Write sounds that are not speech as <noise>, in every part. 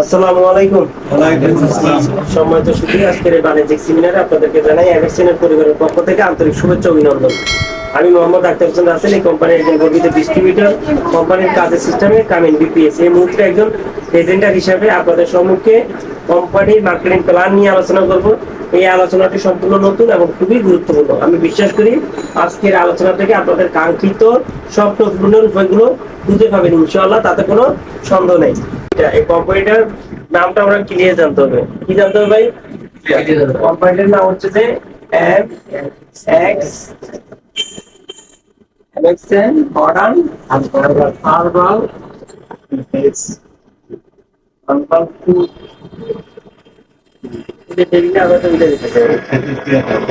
আসসালামু। আলাইকুম সম্মানিত সুধী আজকের এই বাণিজ্যিক সেমিনারে আপনাদেরকে জানাই এমএসএন পরিবারের পক্ষ থেকে আন্তরিক শুভেচ্ছা ও অভিনন্দন। আমি মোহাম্মদ আক্তার হোসেন রাসেল এই কোম্পানির একজন গর্বিত ডিস্ট্রিবিউটর কোম্পানির কাজের সিস্টেমে কামিন বিপিএস এই মুহূর্তে একজন প্রেজেন্টার হিসাবে আপনাদের সম্মুখে কোম্পানির মার্কেটিং প্ল্যান নিয়ে আলোচনা করব। এই আলোচনাটি সম্পূর্ণ নতুন এবং খুবই গুরুত্বপূর্ণ। আমি বিশ্বাস করি আজকের আলোচনা থেকে আপনাদের কাঙ্ক্ষিত স্বপ্ন পূরণের উপায়গুলো খুঁজে পাবেন ইনশাআল্লাহ, তাতে কোনো সন্দেহ নেই। এই কোম্পানিটার নামটা আমরা ক্লিয়ার জানতে হবে। কি জানতে হবে ভাই? কোম্পানিটার নাম হচ্ছে যে এম এক্স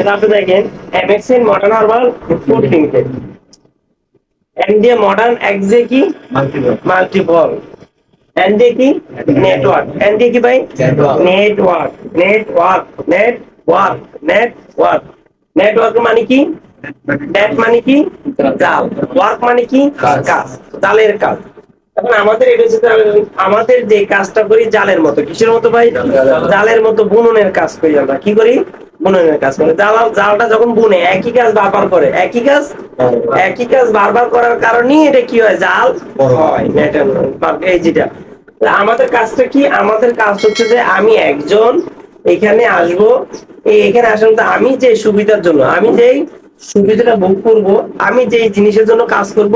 আপনি দেখেন MXN modern herbal food limited M modern এক্সে কি? মাল্টিপল কি নেটওয়ার্ক এন দিয়ে কি? ভাই. Network network network network network মানে কি নেট মানে কি? জাল ওয়ার্ক মানে কি? কাজ। কাজ জালের কাজ এখন আমাদের এটা হচ্ছে আমাদের যে কাজটা করি জালের মতো, কিসের মতো ভাই? জালের মতো বুননের কাজ করি আমরা। কি করি? বুননের কাজ করি। জাল, জালটা যখন বুনে, একই কাজ বারবার করে, একই কাজ? একই কাজ বারবার করার কারণেই এটা কি হয়? জাল হয় এই যেটা। আমাদের কাজটা কি? আমাদের কাজ হচ্ছে যে আমি একজন এখানে আসব এখানে আসলে তো আমি যে সুবিধার জন্য, আমি যেই সুবিধাটা ভোগ করব, আমি যেই জিনিসের জন্য কাজ করব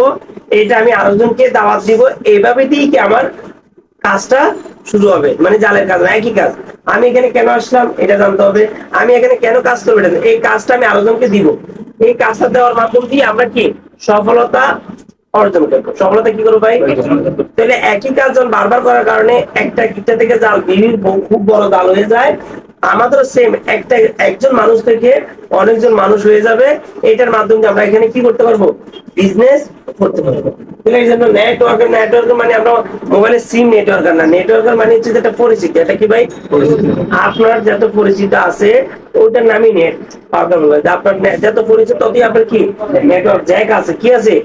এটা আমি আরেকজনকে দাওয়াত দিব, এইভাবে দিয়েই কি আমার কাজটা শুরু হবে মানে জালের কাজ না, একই কাজ। আমি এখানে কেন আসলাম, এটা জানতে হবে। আমি এখানে কেন কাজ করব, এটা এই কাজটা আমি আরেকজনকে দিব। এই কাজটা দেওয়ার মাধ্যম দিয়ে আমরা কি সফলতা অর্জন করব। সফলতা কি করব ভাই? তাহলে একই কাজ বারবার করার কারণে একটা কিটা থেকে জাল বিভিন্ন খুব বড় জাল হয়ে যায়। আমাদের সেম একটা, একজন মানুষ থেকে অনেকজন মানুষ হয়ে যাবে, এটার মাধ্যমে আমরা এখানে কি করতে পারব? বিজনেস করতে পারব। মানে সিম মানে হচ্ছে এটা কি ভাই? আপনার যত পরিচিত আছে নামই নেট আপনার যত পরিচিত, ততই আপনার কি? নেটওয়ার্ক আছে, কি আছে?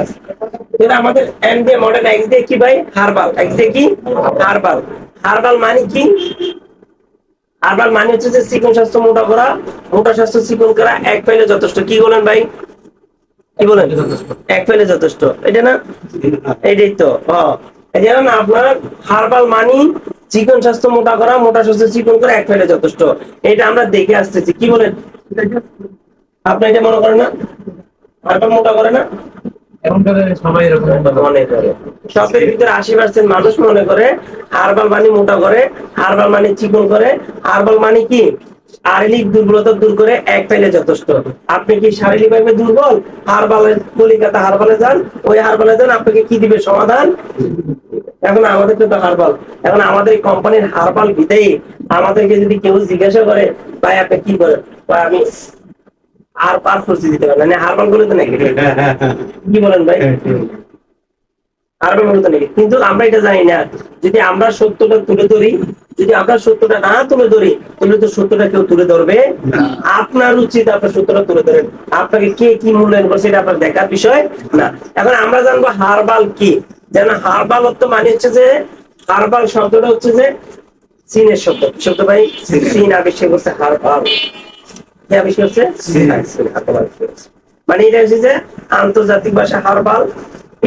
আছে। আমাদের মডেল কি ভাই? হারবাল কি? হারবাল হারবাল মানে কি? হারবাল মানে হচ্ছে যে চিকন স্বাস্থ্য মোটা করা, মোটা স্বাস্থ্য চিকন করা, এক পাইলে যথেষ্ট। কি বলেন ভাই? কি বলেন? এক পাইলে যথেষ্ট। এটা না? এটাই তো যেমন আপনার হারবাল মানি, চিকন স্বাস্থ্য মোটা করা, মোটা স্বাস্থ্য চিকন করা, এক ফেলে যথেষ্ট। এটা আমরা দেখে আসতেছি। কি বলেন? আপনি এটা মনে করেন না? হারবাল মোটা করে না? করে। সবের ভিতরে আশি পার্সেন্ট মানুষ মনে করে, হারবাল মানি মোটা করে, হারবাল মানি চিকন করে, হারবাল মানি কি? শারীরিক দুর্বলতা দূর করে এক পাইলে যথেষ্ট। আপনি কি দুর্বল? হারবালের কলিকাতা হারবালে যান, ওই হারবালে যান, আপনাকে কি দিবে? সমাধান? এখন আমাদের তো হারবাল। এখন আমাদের কোম্পানির হারবাল বিদায়ী আমাদেরকে যদি কেউ জিজ্ঞাসা করে, ভাই, আপনি কি ভাই, আমি আর পার ফুর্সি দিতে পারেন মানে হারবালগুলো তো নাকি? কি বলেন ভাই? হারবালগুলো তো নাকি? কিন্তু আমরা এটা জানি না। যদি আমরা সত্যটা তুলে ধরি, যদি আমরা সত্যটা না তুলে ধরি, তাহলে তো সত্যটা কেউ তুলে ধরবে আপনার উচিত আপনার সত্যটা তুলে ধরেন। আপনাকে কে কি মূল্যায়ন করছে এটা আপনার দেখার বিষয় না। এখন আমরা জানব হারবাল কি? যেন হারবাল অর্থ মানে হচ্ছে যে, হারবাল শব্দটা হচ্ছে যে, চীনের শব্দ। শব্দ ভাই? চীন আবিষ্কার করছে হারবাল। চীন হারবাল আবিষ্কার করছে। মানে এটা হচ্ছে যে আন্তর্জাতিক ভাষা হারবাল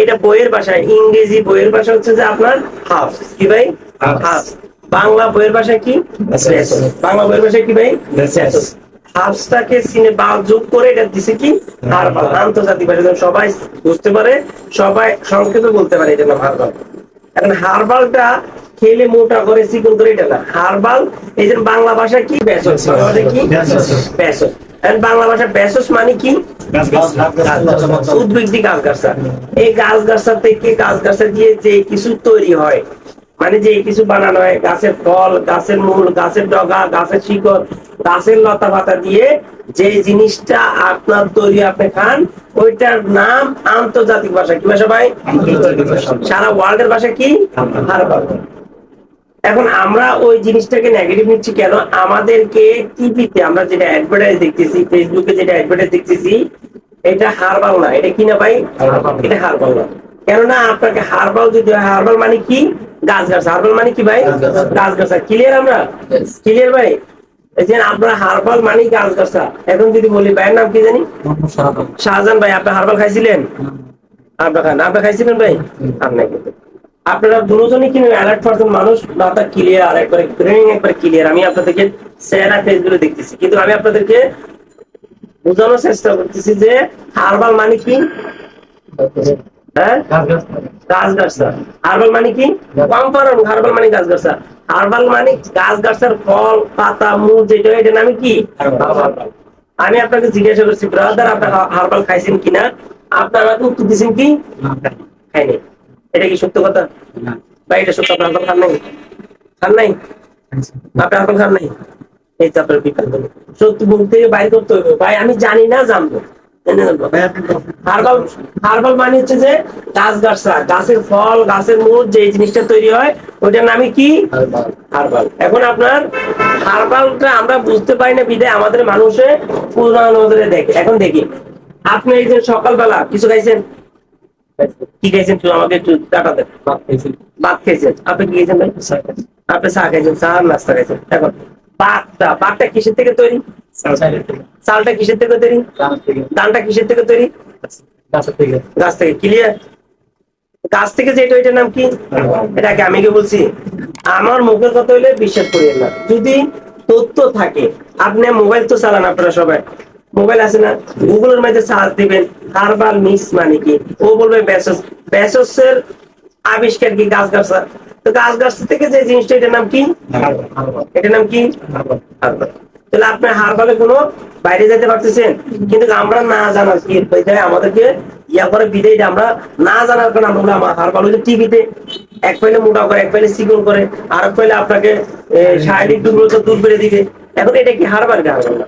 এটা বইয়ের ভাষা ইংরেজি বইয়ের ভাষা হচ্ছে যে আপনার হাফ কি ভাই? হাফ বাংলা বইয়ের ভাষা কি? বাংলা বইয়ের ভাষা কি ভাই. হাফসটাকে সিনে বাল যোগ করে এটা দিছে কি? হারবাল আন্তর্জাতিক ভাষা। সবাই বুঝতে পারে সবাই সংক্ষেপে বলতে পারে এটা নাম হারবাল। এখন হারবালটা খেলে মোটা করে চিকন করে এটা না। হারবাল এই যে বাংলা ভাষা কি? ভাষা কি। বেসস। বাংলা ভাষা বেসস মানে কি? উদ্ভিদ গাছ গাছা। এই গাছ গাছা থেকে গাছ গাছা দিয়ে যে কিছু তৈরি হয় মানে যে কিছু বানানো হয় গাছের ফল গাছের মূল গাছের ডগা গাছের শিকড় গাছের লতা পাতা দিয়ে যে জিনিসটা আপনার তৈরি আপনি খান ওইটার নাম আন্তর্জাতিক ভাষা। কি ভাষা ভাই। সারা ওয়ার্ল্ডের ভাষা কি? হারবাল। এখন আমরা ওই জিনিসটাকে নেগেটিভ নিচ্ছি কেন? আমাদেরকে টিভিতে আমরা যেটা অ্যাডভার্টাইজ দেখতেছি ফেসবুকে যেটা অ্যাডভার্টাইজ দেখতেছি এটা হারবাল না। এটা কি না ভাই? এটা হারবাল না। কেননা আপনাকে হারবাল যদি হারবাল মানে কি? গাছ গাছ। হারবাল মানে কি ভাই? গাছ-গাছা। গাছ। ক্লিয়ার আমরা? ক্লিয়ার ভাই? এই যে আপনার হারবাল মানে গাছ গাছা। এখন যদি বলি ভাইয়ের নাম কি জানি? শাহজাহান। ভাই আপনি হারবাল খাইছিলেন? আপনার খান। আপনি খাইছিলেন ভাই? আপনি কিন্তু আপনারা দুজনই কিন্তু অ্যালার্ট পারসন মানুষ মাথা ক্লিয়ার একবারে ব্রেন একবারে ক্লিয়ার আমি আপনাদেরকে সেরা পেজগুলো দেখতেছি। কিন্তু আমি আপনাদেরকে বোঝানোর চেষ্টা করতেছি যে হারবাল মানে কি? হ্যাঁ? গাছ গাছ গাছটা হারবাল মানে কি? কনফার্ম হারবাল মানে গাছ গাছটা হারবাল মানে গাছ গাছের ফল পাতা মূল যেটা এটা নামে কি? আমি আপনাকে জিজ্ঞাসা করছি ব্রাদার আপনার হারবাল খাইছেন কিনা? আপনার উত্তর দিচ্ছেন কি? খাইনি। এটা কি সত্য কথা? না, বা এটা সত্য আপনার খান নাই? খান নাই? আপনার খান নাই? এই তো আপনার। সত্যি মুখ থেকে বাইর করতে হবে ভাই আমি জানি না জানব। হার্বাল হার্বাল মানে হচ্ছে যে গাছ গাছরা। গাছের ফল গাছের মূল যে জিনিসটা তৈরি হয় ওইটার নামে কি? হার্বাল। এখন আপনার হার্বালটা আমরা বুঝতে পারি না বিদায় আমাদের মানুষে পুরানো নজরে দেখে। এখন দেখি। আপনি এই যে সকালবেলা কিছু খাইছেন? কি খাইছেন একটু আমাকে একটু ডাটা দেন। ভাত খাইছেন। আপনি কি খাইছেন ভাই? আপনি চা খাইছেন চা নাস্তা খাইছেন। এখন ভাতটা ভাতটা কিসের থেকে তৈরি? চালটা কিসের থেকে তৈরি? ধানটা কিসের থেকে তৈরি? গাছ থেকে ক্লিয়ার গাছ থেকে যেটা ওইটার নাম কি? এটাকে আমি কি বলছি? আমার মুখের কথা হইলে বিশ্বাস করিয়েন না। যদি তথ্য থাকে আপনি মোবাইল তো চালান আপনারা সবাই। মোবাইল আছে না, গুগলের মধ্যে সার্চ দিবেন হারবাল মিক্স মানে কি? ও বলবে ব্যাসস ব্যাসসের আবিষ্কার কি? গাছ গাছা তো গাছ গাছ থেকে যে জিনিসটা, এটার নাম কি। এটার নাম কি? হারবাল তাহলে আপনি হারবালে কোনো বাইরে যেতে পারতেছেন? কিন্তু আমরা না জানার কি? আমাদেরকে ইয়া করে বিদায় আমরা না জানার কারণে আমরা আমার হারবাল হচ্ছে টিভিতে। এক পাইলে মোটা করে, এক পাইলে চিকন করে আর এক পাইলে আপনাকে শারীরিক দুর্বলতা দূর করে দিবে। এখন এটা কি হারবাল কি হারবাল না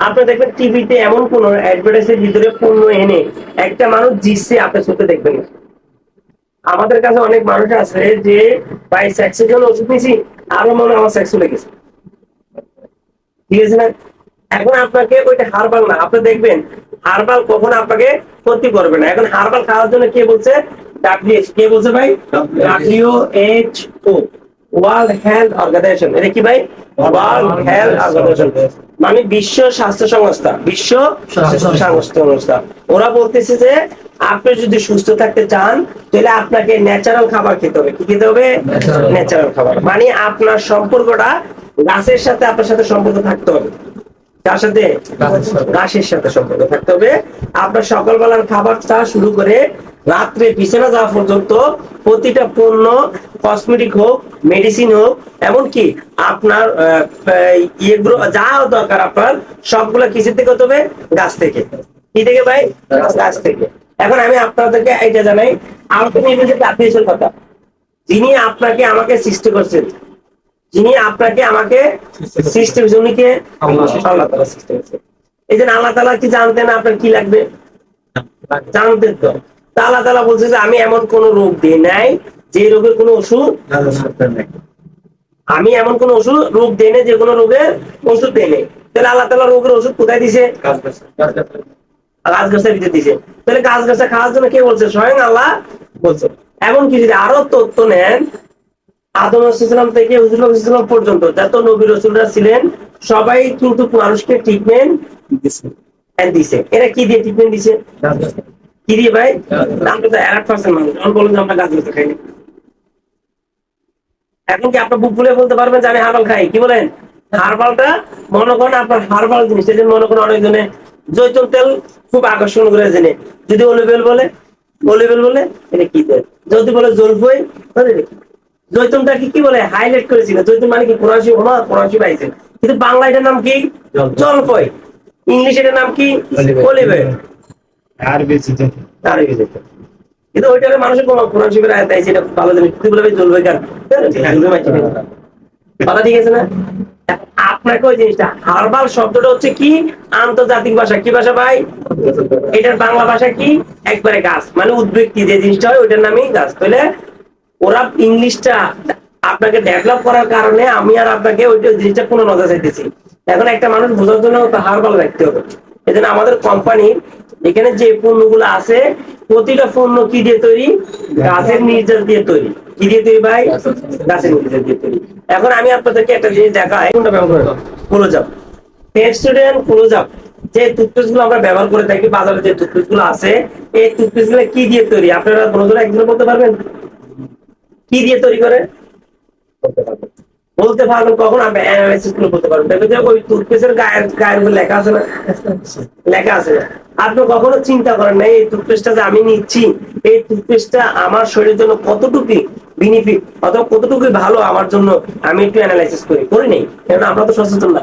আপনি দেখবেন টিভিতে এমন কোন অ্যাডভার্টাইজের ভিতরে পণ্য এনে একটা মানুষ জিতছে আপনি চোখে দেখবেন। না আমাদের কাছে অনেক মানুষ আছে যে, ভাই সেক্সের জন্য ওষুধ নিয়েছি, আরও মনে আমার সেক্স লেগেছে ঠিক আছে না? এখন আপনাকে ওইটা হারবাল না, আপনি দেখবেন হারবাল কখন আপনাকে ক্ষতি করবে না। এখন হারবাল খাওয়ার জন্য কে বলছে? ডাব্লিউএইচ কে বলছে ভাই? W H O world health organization. এটা কি ভাই? World health organization. মানে বিশ্ব স্বাস্থ্য সংস্থা। বিশ্ব স্বাস্থ্য সংস্থা। ওরা বলতেছে যে আপনি যদি সুস্থ থাকতে চান তাহলে আপনাকে ন্যাচারাল খাবার খেতে হবে। কি খেতে হবে? ন্যাচারাল খাবার। মানে আপনার সম্পর্কটা গাছের সাথে আপনার সাথে সম্পর্ক থাকতে হবে। কার সাথে গাছের সাথে। সম্পর্ক থাকতে হবে। আপনার সকালবেলার খাবারটা শুরু করে রাত্রে বিছানা যাওয়া পর্যন্ত প্রতিটা পণ্য কসমেটিক হোক মেডিসিন হোক, এমনকি আপনার ইয়েগুলো যা দরকার আপনার, সবগুলো কিসের থেকে হতে হবে? গাছ থেকে। কি থেকে ভাই? গাছ থেকে। এখন আমি আপনাদেরকে এটা জানাই আপনি কথা যিনি আপনাকে আমাকে সৃষ্টি করছেন যিনি আপনাকে আমাকে সৃষ্টি করছেন উনি কে আল্লাহ। তাআলা সৃষ্টি করছেন এই যে আল্লাহ তাআলা কি জানতেন আপনার কি লাগবে জানতেন তো তা আল্লাহ তাআলা বলছে যে, আমি এমন কোন রোগ দিই নাই যে রোগের কোনো ওষুধ। আমি এমন কোন ওষুধ, রোগ দেই নাই যে কোনো রোগের ওষুধ দেই নাই তাহলে আল্লাহ তাআলা রোগের ওষুধ কোথায় দিছে। গাছ গাছের ভিতরে দিছে তাহলে গাছ গাছে খাওয়ার জন্য কে বলছে স্বয়ং আল্লাহ বলছে এমন কি যদি আরও তথ্য নেন আদম ইসলাম থেকে হুজুর পর্যন্ত যত নবী রসুলরা ছিলেন, সবাই কিন্তু মানুষকে ট্রিটমেন্ট দিছে এরা কি দিয়ে ট্রিটমেন্ট দিছে। কি দিয়ে ভাই? আমরা আমরা গাছ গাছ খাইনি। এখন কি আপনার বুক ফুলে বলতে পারবেন যে আমি হারবাল খাই? কি বলেন? হারবালটা মনে করেন আপনার হারবাল জিনিস। যে মনে করেন অনেকজনে জৈতুন তেল খুব আকর্ষণ করে জেনে। যদি অলিভেল বলে অলিভেল বলে, এটা কি দেয় যদি বলে জলফই এটা কি? বলে? হাইলাইট করেছিল। জৈতুন মানে কি? ফরাসি ওমা ফরাসি কিন্তু বাংলা এটার নাম কি। জলফই। ইংলিশ এটার নাম কি। তার কিন্তু ওইটারে মানুষের কোনো কোরআন শিবের আয়াত আছে এটা ভালো জিনিস তুই বলে চলবে কেন কথা ঠিক আছে না? আপনাকে ওই জিনিসটা হারবাল শব্দটা হচ্ছে কি? আন্তর্জাতিক ভাষা। কি ভাষা ভাই? এটার বাংলা ভাষা কি? একবারে গাছ। মানে উদ্বৃত্তি যে জিনিসটা হয় ওইটার নামই গাছ। তাহলে ওরা ইংলিশটা আপনাকে ডেভেলপ করার কারণে আমি আর আপনাকে ওইটা জিনিসটা কোনো নজর চাইতেছি। এখন একটা মানুষ বোঝার জন্য হারবাল রাখতে হবে। এজন্য আমাদের কোম্পানির এখানে যে পণ্যগুলো আছে, প্রতিটা পণ্য কি দিয়ে তৈরি? গাছের নির্যাস দিয়ে তৈরি। কি দিয়ে তৈরি ভাই? গাছের নির্যাস দিয়ে তৈরি। এখন আমি আপনাদেরকে একটা জিনিস দেখাই। কোনটা ব্যবহার করে ক্লোজ আপ স্টুডেন্ট ক্লোজ যে টুথপেস্টগুলো আমরা ব্যবহার করে থাকি, বাজারে যে টুথপেস্টগুলো আছে, এই টুথপেস্টগুলো কি দিয়ে তৈরি? আপনারা বলতে পারবেন? কি দিয়ে তৈরি করে? বলতে পারবেন কখন আপনি অ্যানালাইসিসগুলো যে ওই টুথপেস্টের গায়ের গায়ের উপর লেখা আছে না? লেখা আছে। না আপনি কখনো চিন্তা করেন না, এই টুথপেস্টটা যে আমি নিচ্ছি, এই টুথপেস্টটা আমার শরীরের জন্য কতটুকু বেনিফিট অথবা কতটুকু ভালো আমার জন্য আমি একটু অ্যানালাইসিস করি? করি নেই। কারণ আমরা তো সচেতন না।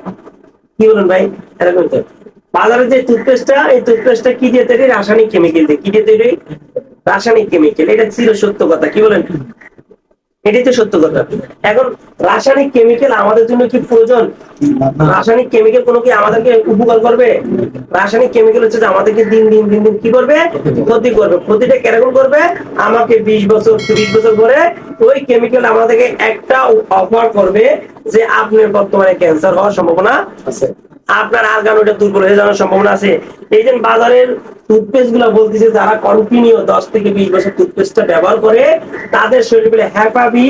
কি বলেন ভাই? এরকম তো। বাজারে যে টুথপেস্টটা এই টুথপেস্টটা কি দিয়ে তৈরি? রাসায়নিক কেমিক্যাল দিয়ে। কি দিয়ে তৈরি? রাসায়নিক কেমিক্যাল এটা ছিল সত্য কথা। কি বলেন? এটাই তো সত্য কথা। এখন রাসায়নিক কেমিক্যাল আমাদের জন্য কি প্রয়োজন? রাসায়নিক কেমিক্যাল কোনো কি আমাদেরকে উপকার করবে? রাসায়নিক কেমিক্যাল হচ্ছে যে আমাদেরকে দিন দিন দিন দিন কি করবে? ক্ষতি করবে। ক্ষতিটা কীরকম করবে? আমাকে বিশ বছর, ত্রিশ বছর পরে ওই কেমিক্যাল আমাদেরকে একটা অফার করবে যে আপনার বর্তমানে ক্যান্সার হওয়ার সম্ভাবনা আছে। আপনার আর্গানোটা দুর্বল হয়ে যাওয়ার সম্ভাবনা আছে। এই যে বাজারের টুথপেস্টগুলো বলতেছে যারা কন্টিনিউ দশ থেকে বিশ বছর টুথপেস্টটা ব্যবহার করে তাদের শরীরে হ্যাপাবি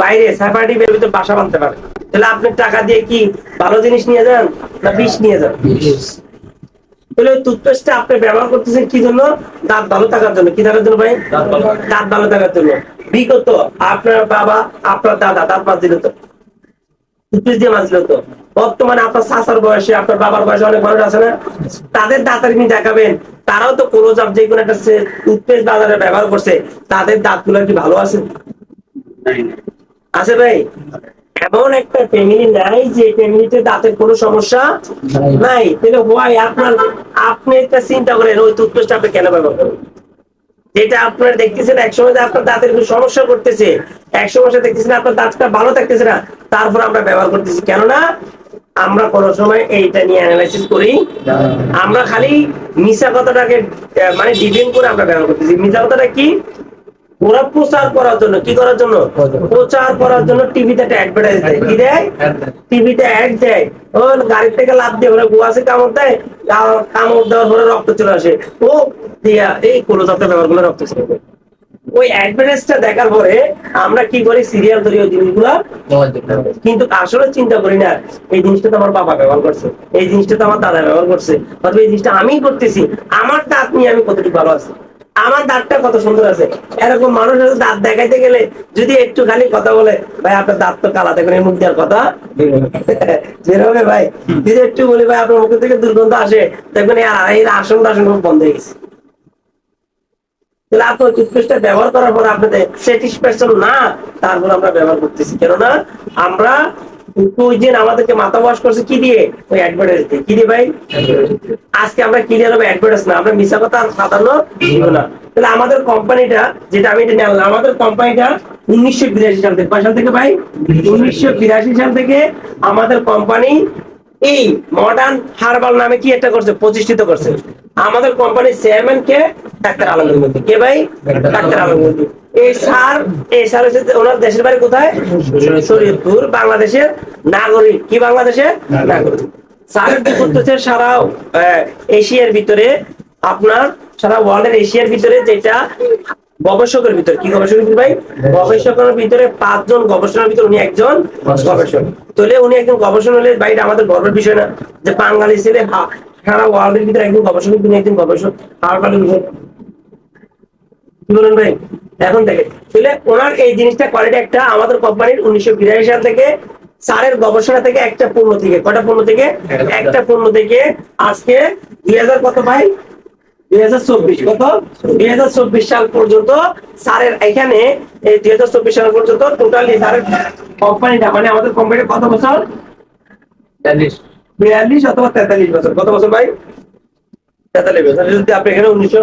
ভাইরাস হ্যাপাটিসের ভিতরে বাসা বাঁধতে পারে। তাহলে আপনি টাকা দিয়ে কি ভালো জিনিস নিয়ে যান না বিষ নিয়ে যান? তাহলে টুথপেস্টটা আপনি ব্যবহার করতেছেন কি জন্য? দাঁত ভালো থাকার জন্য। কি থাকার জন্য ভাই? দাঁত ভালো থাকার জন্য। বিগত আপনার বাবা আপনার দাদা দাঁত মাছ দিল তো। টুথপেস্ট দিয়ে মাছ দিল তো। বর্তমানে আপনার চাচার বয়সে আপনার বাবার বয়সে অনেক মানুষ আছে না? তাদের দাঁতের আপনি দেখাবেন। তারাও তো ক্লোজ আপ যে কোনো একটা টুথপেস্ট বাজারে ব্যবহার করছে তাদের দাঁতগুলো কি ভালো আছে? আছে ভাই? এমন একটা ফ্যামিলি নাই যে ফ্যামিলিতে দাঁতের কোনো সমস্যা নাই। তাহলে হোয়াই আপনার আপনি একটা চিন্তা করেন ওই টুথপেস্ট আপনি কেন ব্যবহার করেন? যেটা আপনার দেখতেছেন একসময় যে আপনার দাঁতের কোনো সমস্যা করতেছে এক সমস্যা দেখতেছেন আপনার দাঁতটা ভালো থাকতেছে না তারপর আমরা ব্যবহার করতেছি। কেননা আমরা কোনো সময় এইটা নিয়ে অ্যানালাইসিস করি। আমরা খালি মিশা কথাটাকে মানে ডিপেন্ড করে আমরা ব্যবহার করতেছি। মিশা কথাটা কি? ওরা প্রচার করার জন্য, কি করার জন্য? প্রচার করার জন্য টিভিতে একটা অ্যাডভার্টাইজ দেয়। কি দেয়? টিভিতে অ্যাড দেয়। ও গাড়ি থেকে লাভ দিয়ে ওরা গুয়াছে কামড় দেয়। কামড় দেওয়ার পরে রক্ত চলে আসে। ও দিয়া, এই জাতের ব্যবহার করলে রক্ত চলে যায়। ওই অ্যাডভার্টাইজটা দেখার পরে আমরা কি করি? সিরিয়াল ধরি ওই জিনিসগুলো। কিন্তু আসলে চিন্তা করি না এই জিনিসটা তো আমার বাবা ব্যবহার করছে এই জিনিসটা তো আমার দাদা ব্যবহার করছে অথবা এই জিনিসটা আমি করতেছি আমার দাঁত নিয়ে আমি কতটুকু ভালো আছি? আমার দাঁতটা কত সুন্দর আছে? এরকম মানুষ আছে দাঁত দেখাইতে গেলে যদি একটু খালি কথা বলে ভাই আপনার দাঁত তো কালা দেখুন এই মুখ দেওয়ার কথা <laughs> হবে ভাই। যদি একটু বলি ভাই আপনার মুখ থেকে দুর্গন্ধ আসে দেখবেন আর- এই আসন টাসন বন্ধ হয়ে গেছে। টুথপেস্টটা ব্যবহার করার পর আপনাদের স্যাটিসফ্যাকশন না, তারপর আমরা ব্যবহার করতেছি। কেননা আমরা আমাদেরকে মাথা ওয়াশ করছে, কি দিয়ে? ওই অ্যাডভার্টাইজ দিয়ে। কি দিয়ে ভাই? আজকে আমরা ক্লিয়ার হবে অ্যাডভার্টাইজ না। আমরা মিশা কথা আর সাধারণ দিব না। তাহলে আমাদের কোম্পানিটা যেটা আমি এটা নিলাম আমাদের কোম্পানিটা উনিশশো বিরাশি সাল থেকে। কয় সাল থেকে ভাই? উনিশশো বিরাশি সাল থেকে আমাদের কোম্পানি এই মডার্ন হার্বাল নামে কি একটা করছে? প্রতিষ্ঠিত করছে। আমাদের কোম্পানির চেয়ারম্যান কে ডাক্তার আলমগীর কে ভাই? ডাক্তার আলমগীর এই স্যার এই স্যার হচ্ছে ওনার দেশের বাড়ি কোথায়? শরীয়তপুর, বাংলাদেশের নাগরিক। কি বাংলাদেশের? নাগরিক। স্যারের করতেছে সারা এশিয়ার ভিতরে, আপনার সারা ওয়ার্ল্ডের এশিয়ার ভিতরে যেটা গবেষকের ভিতরে কি গবেষকের ভিতরে ভাই? গবেষকের ভিতরে পাঁচজন গবেষণার ভিতরে উনি একজন গবেষক। তাহলে উনি একজন গবেষণা হলে ভাই এটা আমাদের গর্বের বিষয় না যে বাঙালি ছেলে সারা ওয়ার্ল্ডের ভিতরে একজন গবেষক তিনি একজন গবেষক। হারবালের ভিতরে কি বলেন ভাই? এখন দেখে তাহলে ওনার এই জিনিসটা কোয়ালিটি একটা আমাদের কোম্পানির উনিশশো বিরাশি সাল থেকে সারের গবেষণা থেকে একটা পণ্য থেকে কটা পণ্য থেকে? একটা পণ্য থেকে আজকে দুই হাজার কত ভাই? দুই কত? দুই সাল পর্যন্ত স্যারের এখানে এই দুই সাল পর্যন্ত টোটালি স্যারের কোম্পানিটা মানে আমাদের কত বছর? বিয়াল্লিশ অথবা তেতাল্লিশ বছর? কত বছর ভাই? তেতাল্লিশ বছর। যদি আপনি এখানে উনিশশো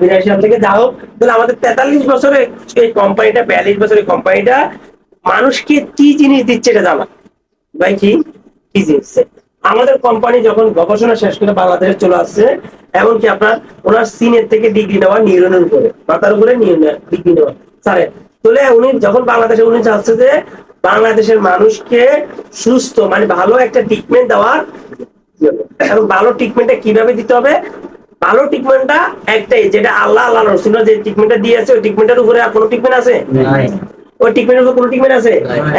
বিরাশি সাল থেকে যা হোক তাহলে আমাদের তেতাল্লিশ বছরে এই কোম্পানিটা বিয়াল্লিশ কোম্পানিটা মানুষকে কি জিনিস দিচ্ছে এটা জানা? ভাই কি? কি জিনিস? আমাদের কোম্পানি যখন গবেষণা শেষ করে বাংলাদেশে চলে আসছে, এমনকি আপনার ওনার সিনের থেকে ডিগ্রি নেওয়া নিউরনের উপরে মাথার উপরে ডিগ্রি নেওয়া। স্যারে, তাহলে উনি যখন বাংলাদেশে, উনি চাচ্ছে যে বাংলাদেশের মানুষকে সুস্থ মানে ভালো একটা ট্রিটমেন্ট দেওয়ার এখন ভালো ট্রিটমেন্টটা কীভাবে দিতে হবে? ভালো ট্রিটমেন্টটা একটাই, যেটা আল্লাহ আল্লাহ রসুল যে ট্রিটমেন্টটা দিয়েছে, ওই ট্রিটমেন্টের উপরে আর কোনো ট্রিটমেন্ট আছে? ওই ট্রিটমেন্টের উপর কোনো ট্রিটমেন্ট আছে?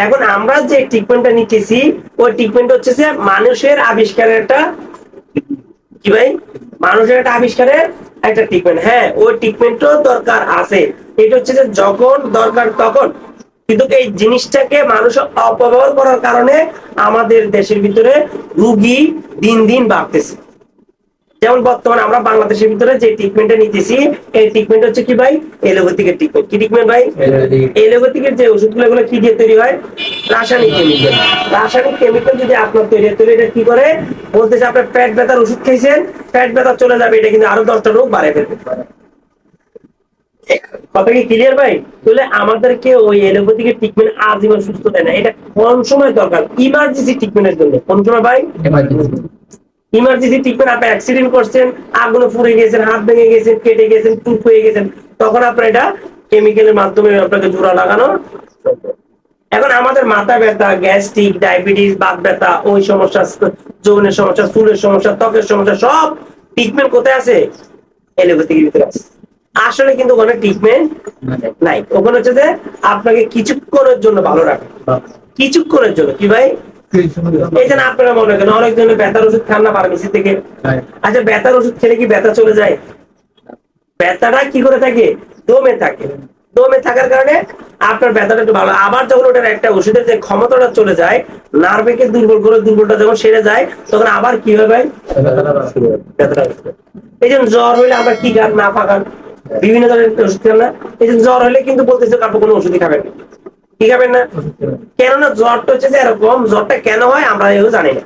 এখন আমরা যে ট্রিটমেন্টটা নিতেছি ওই ট্রিটমেন্ট হচ্ছে যে মানুষের আবিষ্কারের একটা কি ভাই? মানুষের একটা আবিষ্কারের একটা ট্রিটমেন্ট হ্যাঁ ওই ট্রিটমেন্টও দরকার আছে। এটা হচ্ছে যে যখন দরকার তখন। কিন্তু এই জিনিসটাকে মানুষ অপব্যবহার করার কারণে আমাদের দেশের ভিতরে রুগী দিন দিন বাড়তেছে। যেমন বর্তমানে আমরা বাংলাদেশের ভিতরে যে ট্রিটমেন্টটা নিতেছি এই ট্রিটমেন্ট হচ্ছে কি ভাই? এলোপ্যাথিকের ট্রিটমেন্ট কি ট্রিটমেন্ট ভাই? এলোপ্যাথিকের যে ওষুধগুলো কি দিয়ে তৈরি হয়? রাসায়নিক কেমিক্যাল রাসায়নিক কেমিক্যাল যদি আপনার তৈরি হয় তাহলে এটা কি করে? বলতেছে আপনার পেট ব্যথার ওষুধ খাইছেন পেট ব্যথা চলে যাবে এটা কিন্তু আরও দশটা রোগ বাড়ায় ফেলবে। কথা কি ক্লিয়ার ভাই? তাহলে আমাদেরকে ওই এলোপ্যাথিকের ট্রিটমেন্ট আজীবন সুস্থ দেয় না। এটা কোন সময় দরকার? ইমার্জেন্সি ট্রিটমেন্টের জন্য। কোন সময় ভাই? ইমার্জেন্সি ট্রিটমেন্ট আপনি অ্যাক্সিডেন্ট করছেন, আগুনে পুড়ে গেছেন, হাত ভেঙে গেছেন, কেটে গেছেন টুপ হয়ে গেছেন, তখন আপনার এটা কেমিক্যালের মাধ্যমে আপনাকে জোড়া লাগানো এখন আমাদের মাথা ব্যথা গ্যাস্ট্রিক ডায়াবেটিস বাত ব্যথা, ওই সমস্যা, যৌনের সমস্যা, চুলের সমস্যা, ত্বকের সমস্যা, সব ট্রিটমেন্ট কোথায় আছে? এলোপ্যাথির ভিতরে আছে। আসলে কিন্তু ওখানে ট্রিটমেন্ট নাই। ওখানে হচ্ছে যে আপনাকে কিছুক্ষণের জন্য ভালো রাখে কিছুক্ষণের জন্য। কি ভাই? এই আপনারা মনে করেন অনেকজনের ব্যথার ওষুধ খান না ফার্মেসি থেকে। আচ্ছা ব্যথার ওষুধ খেলে কি ব্যথা চলে যায়? ব্যথাটা কি করে থাকে? দমে থাকে। দমে থাকার কারণে আপনার ব্যথাটা একটু ভালো। আবার যখন ওটার একটা ওষুধের যে ক্ষমতাটা চলে যায় নার্ভেকে দুর্বল করে দুর্বলটা যখন সেরে যায় তখন আবার কি হবে ভাই? এই জন্য জ্বর হলে আমরা কি গান না পাকান বিভিন্ন ধরনের ওষুধ খান না? এই জন্য জ্বর হলে কিন্তু বলতেছে আপনি কোনো ওষুধই খাবেন। কি খাবেন না? কেননা জ্বরটা হচ্ছে যে এরকম, জ্বরটা কেন হয় আমরা জানি না।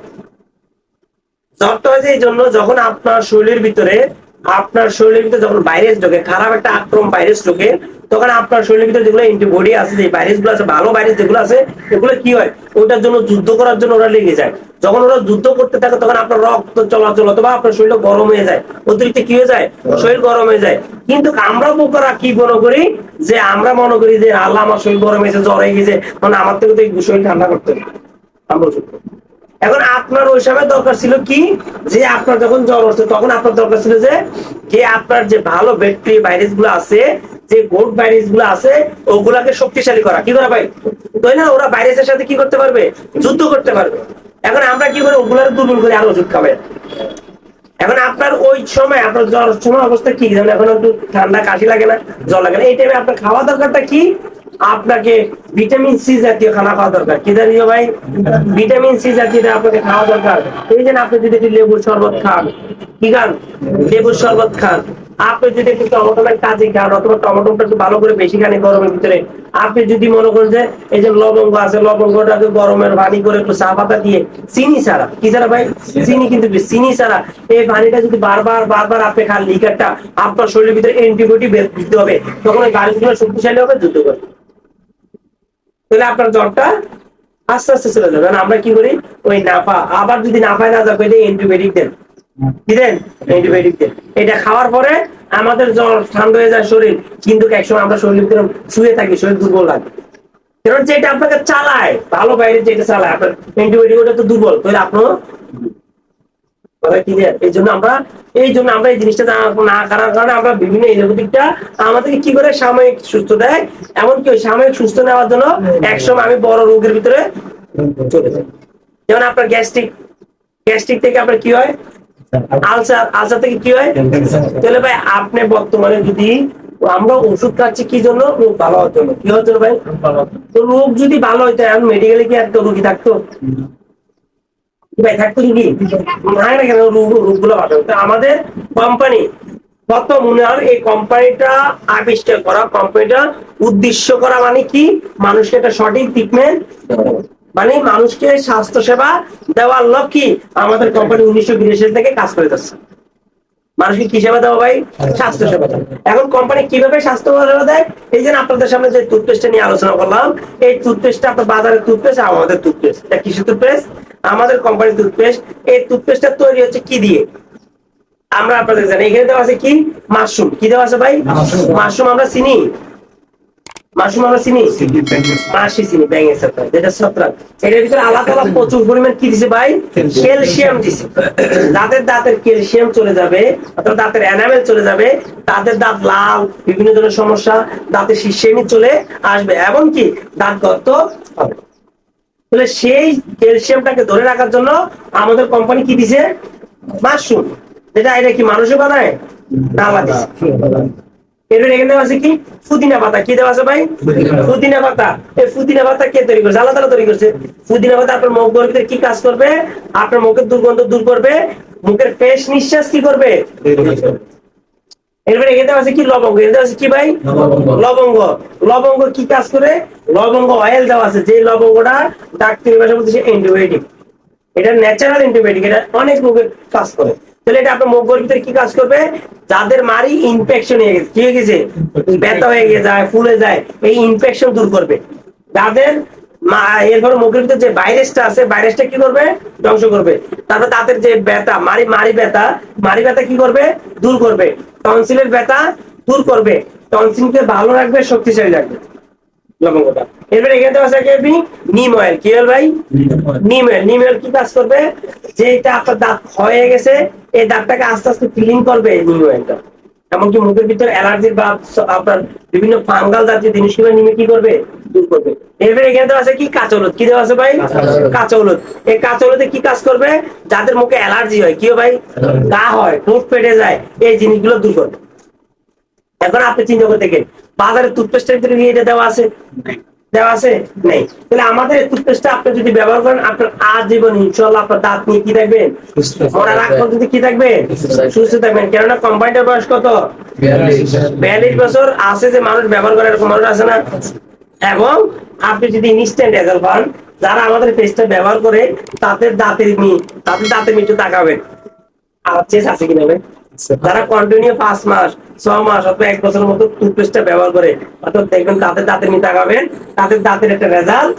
জ্বরটা হয়েছে এই জন্য যখন আপনার শরীরের ভিতরে আপনার শরীরের ভিতরে যখন ভাইরাস ঢোকে, খারাপ একটা আক্রমণ ভাইরাস ঢোকে, তখন আপনার শরীরের ভিতরে যেগুলো অ্যান্টিবডি আছে, যে ভাইরাসগুলো আছে, ভালো ভাইরাস যেগুলো আছে, এগুলো কি হয়? ওটার জন্য যুদ্ধ করার জন্য ওরা লেগে যায়। যখন ওরা যুদ্ধ করতে থাকে, তখন আপনার রক্ত চলাচল অথবা আপনার শরীর গরম হয়ে যায়। অতিরিক্ত কি হয়ে যায়? শরীর গরম হয়ে যায়। কিন্তু আমরা বোকারা কি মনে করি? যে আমরা মনে করি যে, আল্লাহ আমার শরীর গরম হয়েছে জ্বর হয়ে গেছে। মানে আমার থেকে তো শরীর ঠান্ডা করতে আমরা। এখন আপনার ওই সময় দরকার ছিল কি? যে আপনার যখন জ্বর হচ্ছে, তখন আপনার দরকার ছিল যে যে আপনার যে ভালো ব্যাকটেরিয়া ভাইরাসগুলো আছে, যে গুড ভাইরাসগুলো আছে, ওগুলাকে শক্তিশালী করা। কি করা ভাই? তাই না? ওরা ভাইরাসের সাথে কি করতে পারবে? যুদ্ধ করতে পারবে। এখন আমরা কি করে? ওগুলার দুর্বল করে আরও ওষুধ খাবে। এখন আপনার ওই সময়, আপনার জ্বর সময় অবস্থা কি? এখন একটু ঠান্ডা, কাশি লাগে না, জ্বর লাগে না। এই টাইমে আপনার খাওয়া দরকারটা কি? আপনাকে ভিটামিন সি জাতীয় খানা খাওয়া দরকার। কি জানিও ভাই? ভিটামিন সি জাতীয় আপনাকে খাওয়া দরকার। এই যে আপনি যদি একটু লেবুর শরবত খান, কি খান? লেবুর শরবত খান। আপনি যদি একটু কাজে খান, অথবা একটু ভালো করে বেশি খান গরমের ভিতরে, আপনি যদি মনে করেন যে এই যে লবঙ্গ আছে লবঙ্গটাকে গরমের পানি করে একটু চা পাতা দিয়ে চিনি ছাড়া, কি ছাড়া ভাই? চিনি কিন্তু চিনি ছাড়া এই পানিটা যদি বারবার বারবার আপনি খান, লিকারটা আপনার শরীরের ভিতরে অ্যান্টিবায়োটিক দিতে হবে। তখন ওই গাড়িগুলো শক্তিশালী হবে, যুদ্ধ করবে। তাহলে আপনার জ্বরটা আস্তে আস্তে চলে যাবে। আমরা কি করি? ওই নাফা। আবার যদি নাফায় না যাবে অ্যান্টিবায়োটিক দেন। কি দেন? অ্যান্টিবায়োটিক দেন। এটা খাওয়ার পরে আমাদের জ্বর ঠান্ডা হয়ে যায় শরীর। কিন্তু একসময় আমরা শরীর ভিতরে শুয়ে থাকি, শরীর দুর্বল লাগে। কারণ যেটা আপনাকে চালায়, ভালো বাইরে যেটা চালায়, আপনার অ্যান্টিবায়োটিক ওটা তো দুর্বল। তাহলে আপনার কথা ক্লিয়ার এই জন্য আমরা এই জন্য আমরা এই জিনিসটা না- না। করার কারণে আমরা বিভিন্ন এলোপ্যাথিকটা আমাদেরকে কি করে সাময়িক সুস্থ দেয় এমনকি ওই সাময়িক সুস্থ নেওয়ার জন্য একসময় আমি বড় রোগের ভিতরে চলে যাই। যেমন আপনার গ্যাস্ট্রিক গ্যাস্ট্রিক থেকে আপনার কি হয়? আলসার আলসার থেকে কি হয়? তাহলে ভাই আপনি বর্তমানে যদি আমরা ওষুধ খাচ্ছি কি জন্য? রোগ ভালো হওয়ার জন্য। কি হওয়ার জন্য ভাই? তো রোগ যদি ভালো হইতো এখন মেডিকেলে কি একটা রোগী থাকতো? ভাই থাকতো রুগী না কেন আমাদের কোম্পানি কত মনে হয় এই কোম্পানিটা আবিষ্কার করা কোম্পানিটা উদ্দেশ্য করা মানে কি? মানুষকে একটা সঠিক ট্রিটমেন্ট মানে মানুষকে স্বাস্থ্য সেবা দেওয়ার লক্ষ্যে আমাদের কোম্পানি উনিশশো বিরাশি থেকে কাজ করে যাচ্ছে। মানুষকে কি সেবা দেওয়া ভাই? স্বাস্থ্য সেবা এখন কোম্পানি কীভাবে স্বাস্থ্য সেবা দেয়? এই যে আপনাদের সামনে যে টুথপেস্টটা নিয়ে আলোচনা করলাম, এই টুথপেস্টটা আপনার বাজারের টুথপেস্ট আমাদের টুথপেস্ট কিসের টুথপেস্ট আমাদের কোম্পানির টুথপেস্ট এই টুথপেস্টটা তৈরি হচ্ছে কি দিয়ে? আমরা আপনাদের জানি এখানে দেওয়া আছে কি? মাশরুম। কি দেওয়া আছে ভাই? মাশরুম। আমরা চিনি। মাশরুম আমরা চিনি? মাসি চিনি ব্যাঙের সাথে যেটা ছত্রাক। এটার ভিতরে আলাদা আলাদা প্রচুর পরিমাণ কি দিছে ভাই? ক্যালসিয়াম। দিছে। দাঁতের দাঁতের ক্যালসিয়াম চলে যাবে অথবা দাঁতের এনামেল চলে যাবে দাঁতের দাঁত লাল বিভিন্ন ধরনের সমস্যা দাঁতের শীর্ষেমি চলে আসবে। এমনকি দাঁত গর্ত হবে। তাহলে সেই ক্যালসিয়ামটাকে ধরে রাখার জন্য আমাদের কোম্পানি কি দিছে? মাশরুম। যেটা এটা কি মানুষের বানায় না আলাদা এরপরে এখানে আছে কি? পুদিনা পাতা। কি দেওয়া আছে ভাই? পুদিনা পাতা। এই পুদিনা পাতা কে তৈরি করছে? আলাদা আলাদা তৈরি করছে। পুদিনা পাতা আপনার মুখ ভিতরে কি কাজ করবে? আপনার মুখের দুর্গন্ধ দূর করবে। মুখের ফ্রেশ নিঃশ্বাস কি করবে। এরপরে এখানে আছে কি? লবঙ্গ। এখানে আছে কি ভাই? লবঙ্গ। লবঙ্গ। কি কাজ করে? লবঙ্গ অয়েল দেওয়া আছে। যে লবঙ্গটা ডাক্তারি ভাষা বলতে অ্যান্টিবায়োটিক এটা ন্যাচারাল অ্যান্টিবায়োটিক এটা অনেক রোগের কাজ করে। তাহলে এটা আপনার মুখের ভিতরে কি কাজ করবে? যাদের মারি ইনফেকশন হয়ে গেছে। কি হয়ে গেছে? ব্যথা হয়ে গিয়ে যায় ফুলে যায় এই ইনফেকশন দূর করবে। যাদের এরপরে মুখের ভিতরে যে ভাইরাসটা আছে, ভাইরাসটা কি করবে? ধ্বংস করবে। তারপর তাদের যে ব্যথা, মারি মারি ব্যথা মারি ব্যথা কি করবে? দূর করবে। টনসিলের ব্যথা দূর করবে। টনসিলকে ভালো রাখবে, শক্তিশালী রাখবে। লবঙ্গটা এরপরে এখানে নিম অয়েল কি অয়েল ভাই? নিম অয়েল কি কাজ করবে? যেটা দাঁত হয়ে গেছে, এই দাঁতটাকে আস্তে আস্তে ক্লিন করবে নিম অয়েলটা এমনকি মুখের ভিতরে অ্যালার্জির বা আপনার বিভিন্ন ফাঙ্গাল জাতীয় জিনিসগুলো নিয়ে কি করবে? দূর করবে। এরপরে এখানে তো আছে কি? কাঁচা কি দেওয়া আছে ভাই? কাঁচা হলুদ এই কাঁচা হলুদে কি কাজ করবে? যাদের মুখে অ্যালার্জি হয় কি ভাই? গা হয় মুখ ফেটে যায় এই জিনিসগুলো দূর করবে। এখন আপনি চিন্তা করে দেখেন বাজারে টুথপেস্টের ভিতরে নিয়ে এটা দেওয়া আছে? দেওয়া আছে? নেই। তাহলে আমাদের টুথপেস্টটা আপনি যদি ব্যবহার করেন আপনার আজীবন ইনশাল্লাহ আপনার দাঁত নিয়ে কি থাকবেন? রাখ পর্যন্ত কি থাকবেন? সুস্থ থাকবেন। কেননা কোম্পানিটার বয়স কত? বিয়াল্লিশ বছর। আছে যে মানুষ ব্যবহার করে এরকম মানুষ আছে না? এবং আপনি যদি ইনস্ট্যান্ট রেজাল্ট পান যারা আমাদের পেস্টটা ব্যবহার করে তাদের দাঁতের মি তাদের দাঁতের মিটু তাকাবেন। আর চেস আছে কিনা ভাই? যারা কন্টিনিউ পাঁচ মাস, ছ মাস অথবা এক বছরের মতো টুথপেস্টটা ব্যবহার করে, অর্থাৎ দেখবেন তাদের দাঁতের নিতে তাকাবেন তাদের দাঁতের একটা রেজাল্ট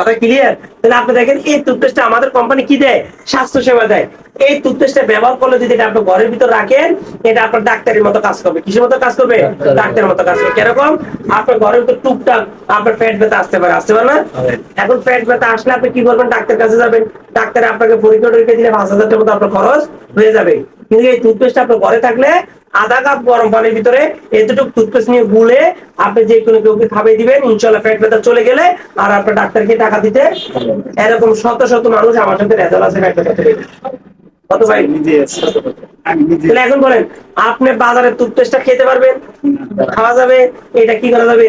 কথা ক্লিয়ার তাহলে আপনি দেখেন এই টুথপেস্টটা আমাদের কোম্পানি কি দেয়? স্বাস্থ্য সেবা দেয়। এই টুথপেস্টটা ব্যবহার করলে যদি এটা আপনার ঘরের ভিতর রাখেন এটা আপনার ডাক্তারের মতো কাজ করবে। কিসের মতো কাজ করবে? ডাক্তারের মতো। কাজ করবে। কীরকম? আপনার ঘরের ভিতর টুকটাক আপনার পেট ব্যথা আসতে পারে আসতে পারে না? এখন পেট ব্যথা আসলে আপনি কি করবেন ডাক্তার কাছে যাবেন ডাক্তার আপনাকে পরীক্ষা টরীক্ষা দিলে পাঁচ হাজার টাকার মতো আপনার খরচ হয়ে যাবে। কিন্তু এই টুথপেস্টটা আপনার ঘরে থাকলে আধা কাপ গরম পানির ভিতরে এতটুকু টুথপেস্ট নিয়ে গুলে আপনি যে কোনো কেউকে খাবে দিবেন ইনশাল্লাহ পেট ব্যথা চলে গেলে আর আপনার ডাক্তারকে টাকা দিতে এরকম শত শত মানুষ আমার সাথে রেজাল্ট আছে পেট ব্যথা থেকে। কত ভাই? তাহলে এখন বলেন আপনি বাজারের টুথপেস্টটা খেতে পারবেন? খাওয়া যাবে? এটা কি করা যাবে?